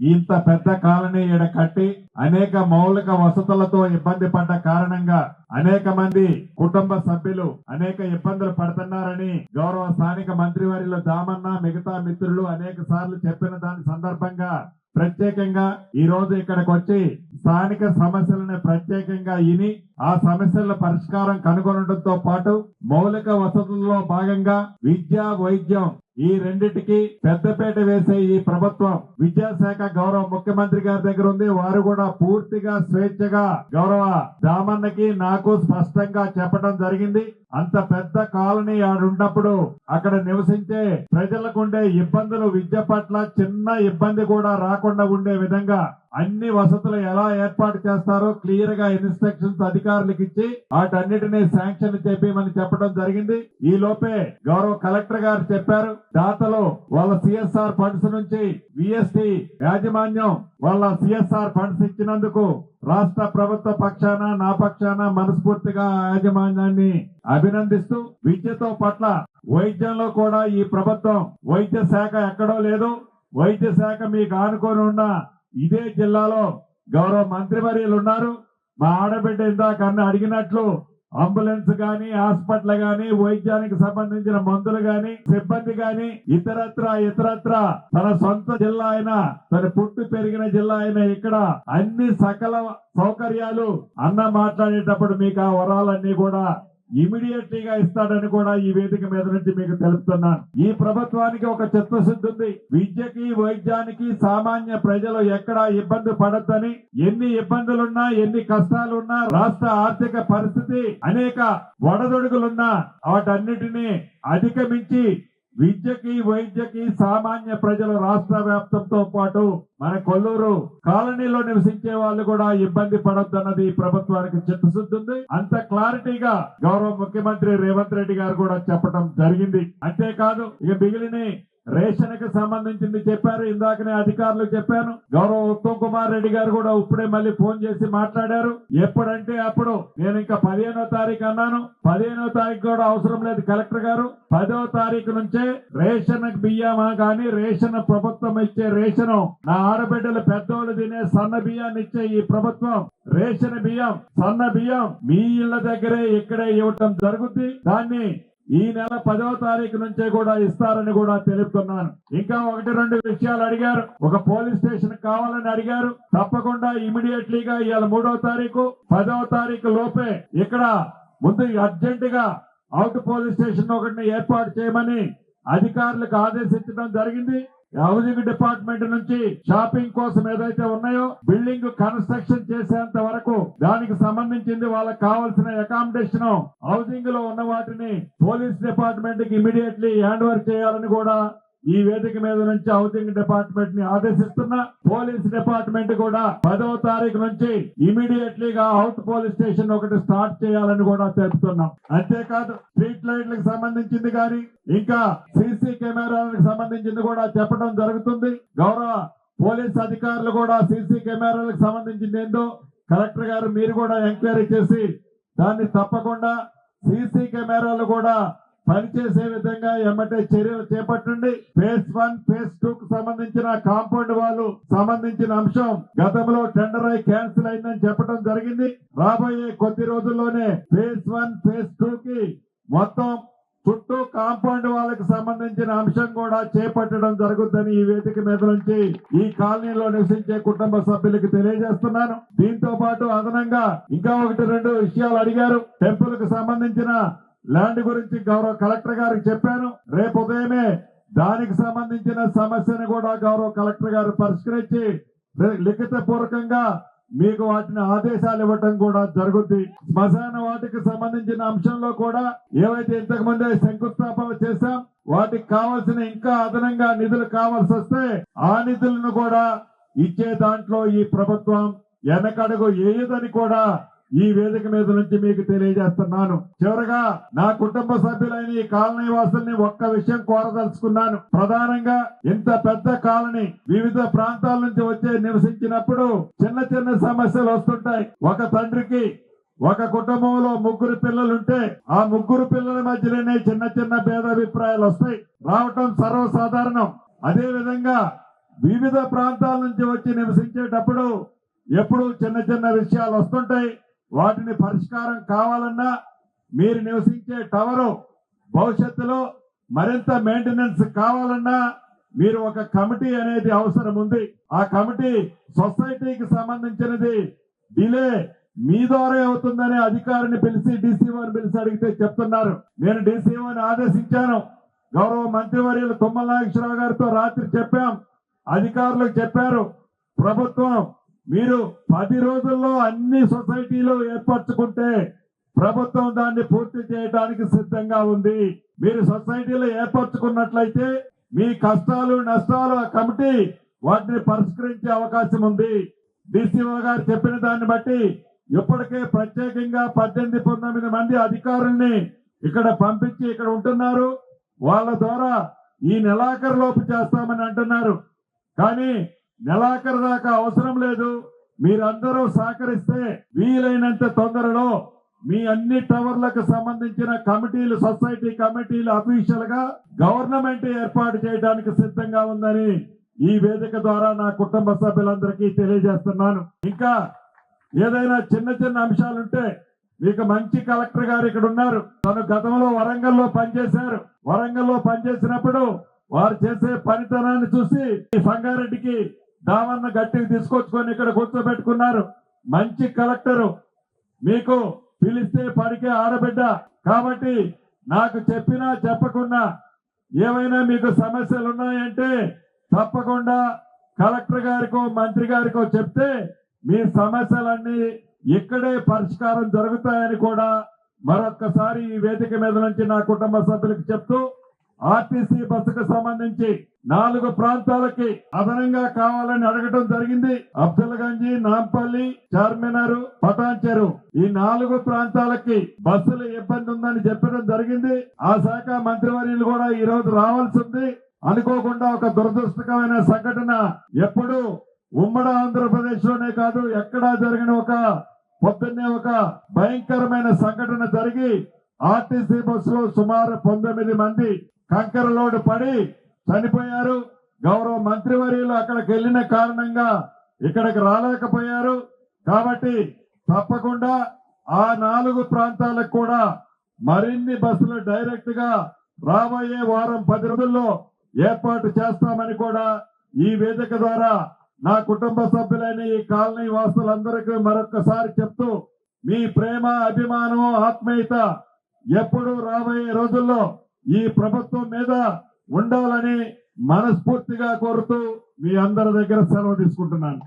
ఇంత పెద్ద కాలనీ ఈడ కట్టి అనేక మౌలిక వసతులతో ఇబ్బంది పడ్డ కారణంగా అనేక మంది కుటుంబ సభ్యులు అనేక ఇబ్బందులు పడుతున్నారని గౌరవ స్థానిక మంత్రివర్యులు దామన్న మిగతా మిత్రులు అనేక సార్లు చెప్పిన దాని సందర్భంగా ప్రత్యేకంగా ఈ రోజు ఇక్కడికి వచ్చి స్థానిక సమస్యలను ప్రత్యేకంగా ఇని ఆ సమస్యల పరిష్కారం కనుగొనడంతో పాటు మౌలిక వసతుల్లో భాగంగా విద్య వైద్యం ఈ రెండిటికి పెద్దపేట వేసే ఈ ప్రభుత్వం విద్యాశాఖ గౌరవ ముఖ్యమంత్రి గారి దగ్గర ఉంది. వారు కూడా పూర్తిగా స్వేచ్ఛగా గౌరవ దామన్నకి నాకు స్పష్టంగా చెప్పడం జరిగింది. అంత పెద్ద కాలనీ ఆడున్నప్పుడు అక్కడ నివసించే ప్రజలకు ఉండే ఇబ్బందులు విద్య పట్ల చిన్న ఇబ్బంది కూడా రాకుండా ఉండే విధంగా అన్ని వసతులు ఎలా ఏర్పాటు చేస్తారో క్లియర్గా ఇన్స్ట్రక్షన్స్ అధికారులకు ఇచ్చి వాటన్నిటిని శాంక్షన్ చేపించమని చెప్పడం జరిగింది. ఈ లోపే గౌరవ కలెక్టర్ గారు చెప్పారు దాతలు వాళ్ళ సిఎస్ఆర్ ఫండ్స్ నుంచి విఎస్టి యాజమాన్యం వాళ్ళ సిఎస్ఆర్ ఫండ్స్ ఇచ్చినందుకు రాష్ట్ర ప్రభుత్వ పక్షాన నా పక్షాన మనస్ఫూర్తిగా యాజమాన్యాన్ని అభినందిస్తూ విద్యతో పట్ల వైద్యంలో కూడా ఈ ప్రభుత్వం వైద్య శాఖ ఎక్కడో లేదు. వైద్య శాఖ మీకు ఆనుకొని ఉన్న ఇదే జిల్లాలో గౌరవ మంత్రివర్యులు ఉన్నారు. మా ఆడబిడ్డ ఇందాక అడిగినట్లు అంబులెన్స్ గాని హాస్పిటల్ గాని వైద్యానికి సంబంధించిన మందులు గాని సిబ్బంది గాని ఇతరత్ర ఇతరత్ర తన సొంత జిల్లా అయిన తన పుట్టి పెరిగిన జిల్లా అయిన ఇక్కడ అన్ని సకల సౌకర్యాలు అన్న మాట్లాడేటప్పుడు మీకు ఆ వరాలన్నీ కూడా ఇమీడియట్గా ఇస్తాడని కూడా ఈ వేదిక మీద నుంచి మీకు తెలుపుతున్నాను. ఈ ప్రభుత్వానికి ఒక చిత్తశుద్ధి ఉంది. విద్యకి వైద్యానికి సామాన్య ప్రజలు ఎక్కడ ఇబ్బంది పడద్దని ఎన్ని ఇబ్బందులున్నా ఎన్ని కష్టాలున్నా రాష్ట్ర ఆర్థిక పరిస్థితి అనేక వడదొడుగులున్నా వాటన్నిటినీ అధిగమించి విద్యకి వైద్యకి సామాన్య ప్రజలు రాష్ట్ర వ్యాప్తంతో పాటు మన కొల్లూరు కాలనీలో నివసించే వాళ్ళు కూడా ఇబ్బంది పడొద్దన్నది ప్రభుత్వానికి చిత్తశుద్ధి ఉంది. అంత క్లారిటీగా గౌరవ ముఖ్యమంత్రి రేవంత్ రెడ్డి గారు కూడా చెప్పడం జరిగింది. అంతేకాదు ఇక మిగిలిన రేషన్కి సంబంధించింది చెప్పారు ఇందాకనే అధికారులు చెప్పాను. గౌరవ ఉత్తమ్ కుమార్ రెడ్డి గారు కూడా ఇప్పుడే మళ్ళీ ఫోన్ చేసి మాట్లాడారు. ఎప్పుడంటే అప్పుడు నేను ఇంకా పదిహేనో తారీఖు అన్నాను. పదిహేనో తారీఖు కూడా అవసరం లేదు కలెక్టర్ గారు. పదో తారీఖు నుంచే రేషన్ బియ్యమా కానీ రేషన్ ప్రభుత్వం ఇచ్చే రేషన్ నా ఆడబిడ్డలు పెద్దోళ్ళు తినే సన్న బియ్యాన్ని ఇచ్చే ఈ ప్రభుత్వం రేషన్ బియ్యం సన్న బియ్యం మీ ఇళ్ళ దగ్గరే ఇక్కడే ఇవ్వటం జరుగుద్ది. దాన్ని ఈ నెల పదవ తారీఖు నుంచే కూడా ఇస్తారని కూడా తెలుపుతున్నాను. ఇంకా ఒకటి రెండు విషయాలు అడిగారు. ఒక పోలీస్ స్టేషన్ కావాలని అడిగారు. తప్పకుండా ఇమీడియట్లీగా ఇవాళ మూడవ తారీఖు పదవ తారీఖు లోపే ఇక్కడ ముందు అర్జెంట్గా అవుట్ పోలీస్ స్టేషన్ ఒకటిని ఏర్పాటు చేయమని అధికారులకు ఆదేశించడం జరిగింది. హౌసింగ్ డిపార్ట్మెంట్ నుంచి షాపింగ్ కోసం ఏదైతే ఉన్నాయో బిల్డింగ్ కన్స్ట్రక్షన్ చేసేంత వరకు దానికి సంబంధించింది వాళ్ళకి కావాల్సిన అకామిడేషన్ హౌసింగ్లో ఉన్న వాటిని పోలీస్ డిపార్ట్మెంట్కి ఇమీడియట్లీ హ్యాండ్ ఓవర్ చేయాలని కూడా ఈ వేదిక మీద నుంచి హౌసింగ్ డిపార్ట్మెంట్ని ఆదేశిస్తున్నా పోలీస్ డిపార్ట్మెంట్ కూడా పదవ తారీఖు నుంచి ఇమీడియట్లీగా అవుట్ పోలీస్ స్టేషన్ ఒకటి స్టార్ట్ చేయాలని కూడా తెలుపుతున్నాం అంతేకాదు స్ట్రీట్ లైట్లకు సంబంధించింది కానీ ఇంకా సీసీ కెమెరాలకు సంబంధించింది కూడా చెప్పడం జరుగుతుంది. గౌరవ పోలీస్ అధికారులు కూడా సీసీ కెమెరాలకు సంబంధించింది ఏందో కలెక్టర్ గారు మీరు కూడా ఎంక్వైరీ చేసి దాన్ని తప్పకుండా సీసీ కెమెరాలు కూడా పనిచేసే విధంగా ఎమ్మటే చర్యలు చేపట్టండి. ఫేజ్ వన్ ఫేజ్ టూ కు సంబంధించిన కాంపౌండ్ వాళ్ళు సంబంధించిన అంశం గతంలో టెండర్ అయి క్యాన్సిల్ అయిందని చెప్పడం జరిగింది. రాబోయే కొద్ది రోజుల్లోనే ఫేజ్ వన్ ఫేజ్ టూ కి మొత్తం చుట్టూ కాంపౌండ్ వాళ్ళకి సంబంధించిన అంశం కూడా చేపట్టడం జరుగుతుందని ఈ వేదిక మీద నుంచి ఈ కాలనీలో నివసించే కుటుంబ సభ్యులకు తెలియజేస్తున్నాను. దీంతో పాటు అదనంగా ఇంకా ఒకటి రెండు విషయాలు అడిగారు. టెంపుల్కు సంబంధించిన ల్యాండ్ గురించి గౌరవ కలెక్టర్ గారికి చెప్పాను. రేపు ఉదయమే దానికి సంబంధించిన సమస్యను కూడా గౌరవ కలెక్టర్ గారు పరిష్కరించి లిఖిత పూర్వకంగా మీకు వాటిని ఆదేశాలు ఇవ్వటం కూడా జరుగుద్ది. శ్మశాన వాటికి సంబంధించిన అంశంలో కూడా ఏవైతే ఇంతకు ముందే శంకుస్థాపన చేశాం వాటికి కావాల్సిన ఇంకా అదనంగా నిధులు కావాల్సి వస్తే ఆ నిధులను కూడా ఇచ్చే దాంట్లో ఈ ప్రభుత్వం వెనకడుగు ఏదని కూడా ఈ వేదిక మీద నుంచి మీకు తెలియజేస్తున్నాను. చివరగా నా కుటుంబ సభ్యులైన ఈ కాలనీ వాసుల్ని ఒక్క విషయం కోరదలుచుకున్నాను. ప్రధానంగా ఇంత పెద్ద కాలనీ వివిధ ప్రాంతాల నుంచి వచ్చే నివసించినప్పుడు చిన్న చిన్న సమస్యలు వస్తుంటాయి. ఒక తండ్రికి ఒక కుటుంబంలో ముగ్గురు పిల్లలుంటే ఆ ముగ్గురు పిల్లల మధ్యలోనే చిన్న చిన్న భేదాభిప్రాయాలు వస్తాయి. రావటం సర్వసాధారణం. అదే విధంగా వివిధ ప్రాంతాల నుంచి వచ్చి నివసించేటప్పుడు ఎప్పుడు చిన్న చిన్న విషయాలు వస్తుంటాయి. వాటిని పరిష్కారం కావాలన్నా మీరు నివసించే టవరు భవిష్యత్తులో మరింత మెయింటెనెన్స్ కావాలన్నా మీరు ఒక కమిటీ అనేది అవసరం ఉంది. ఆ కమిటీ సొసైటీకి సంబంధించినది డిలే మీ ద్వారా అవుతుందని అధికారిని పిలిచి డీసీఓని పిలిచి అడిగితే చెప్తున్నారు. నేను డీసీఓని ఆదేశించాను. గౌరవ మంత్రివర్యులు తుమ్మల నాగేశ్వరరావు గారితో రాత్రి చెప్పాం. అధికారులకు చెప్పారు. ప్రభుత్వం మీరు పది రోజుల్లో అన్ని సొసైటీలు ఏర్పరచుకుంటే ప్రభుత్వం దాన్ని పూర్తి చేయడానికి సిద్ధంగా ఉంది. మీరు సొసైటీలో ఏర్పరచుకున్నట్లయితే మీ కష్టాలు నష్టాలు ఆ కమిటీ వాటిని పరిష్కరించే అవకాశం ఉంది. డిసిఓ గారు చెప్పిన దాన్ని బట్టి ఇప్పటికే ప్రత్యేకంగా పద్దెనిమిది పంతొమ్మిది మంది అధికారుల్ని ఇక్కడ పంపించి ఇక్కడ ఉంటున్నారు. వాళ్ళ ద్వారా ఈ నెలాఖరు లోపు చేస్తామని అంటున్నారు. కానీ నెలాఖరు దాకా అవసరం లేదు. మీరందరూ సహకరిస్తే వీలైనంత తొందరలో మీ అన్ని టవర్లకు సంబంధించిన కమిటీలు సొసైటీ కమిటీలు అఫీషియల్గా గవర్నమెంట్ ఏర్పాటు చేయడానికి సిద్ధంగా ఉందని ఈ వేదిక ద్వారా నా కుటుంబ సభ్యులందరికీ తెలియజేస్తున్నాను. ఇంకా ఏదైనా చిన్న చిన్న అంశాలుంటే మీకు మంచి కలెక్టర్ గారు ఇక్కడ ఉన్నారు. తను గతంలో వరంగల్లో పనిచేశారు. వరంగల్లో పనిచేసినప్పుడు వారు చేసే పనితనాన్ని చూసి సంగారెడ్డికి దామన్న గట్టికి తీసుకొచ్చుకొని ఇక్కడ కూర్చోబెట్టుకున్నారు. మంచి కలెక్టరు. మీకు పిలిస్తే పడికే ఆడబిడ్డ. కాబట్టి నాకు చెప్పినా చెప్పకుండా ఏమైనా మీకు సమస్యలు ఉన్నాయంటే తప్పకుండా కలెక్టర్ గారికో మంత్రి గారికో చెప్తే మీ సమస్యలన్నీ ఇక్కడే పరిష్కారం జరుగుతాయని కూడా మరొక్కసారి ఈ వేదిక మీద నుంచి నా కుటుంబ సభ్యులకు చెప్తూ ఆర్టీసీ బస్సుకు సంబంధించి నాలుగు ప్రాంతాలకి అదనంగా కావాలని అడగడం జరిగింది. అబ్దుల్గంజి నాంపల్లి చార్మినార్ పటాన్చెరు ఈ నాలుగు ప్రాంతాలకి బస్సులు ఇబ్బంది ఉందని చెప్పడం జరిగింది. ఆ శాఖ మంత్రివర్యులు కూడా ఈ రోజు రావాల్సి ఉంది. అనుకోకుండా ఒక దురదృష్టకమైన సంఘటన ఎప్పుడు ఉమ్మడి ఆంధ్రప్రదేశ్లోనే కాదు ఎక్కడా జరిగిన ఒక పొద్దున్నే ఒక భయంకరమైన సంఘటన జరిగి ఆర్టీసీ బస్సులో సుమారు పంతొమ్మిది మంది కంకర లోడు పడి చనిపోయారు. గౌరవ మంత్రివర్యులు అక్కడికి వెళ్ళిన కారణంగా ఇక్కడికి రాలేకపోయారు. కాబట్టి తప్పకుండా ఆ నాలుగు ప్రాంతాలకు కూడా మరిన్ని బస్సులు డైరెక్ట్గా రాబోయే వారం పది రోజుల్లో ఏర్పాటు చేస్తామని కూడా ఈ వేదిక ద్వారా నా కుటుంబ సభ్యులైన ఈ కాలనీ వాసులందరికీ మరొకసారి చెప్తూ మీ ప్రేమ అభిమానం ఆత్మీయత ఎప్పుడు రాబోయే రోజుల్లో ఈ ప్రభుత్వం మీద ఉండాలని మనస్ఫూర్తిగా కోరుతూ మీ అందరి దగ్గర సెలవు తీసుకుంటున్నాను.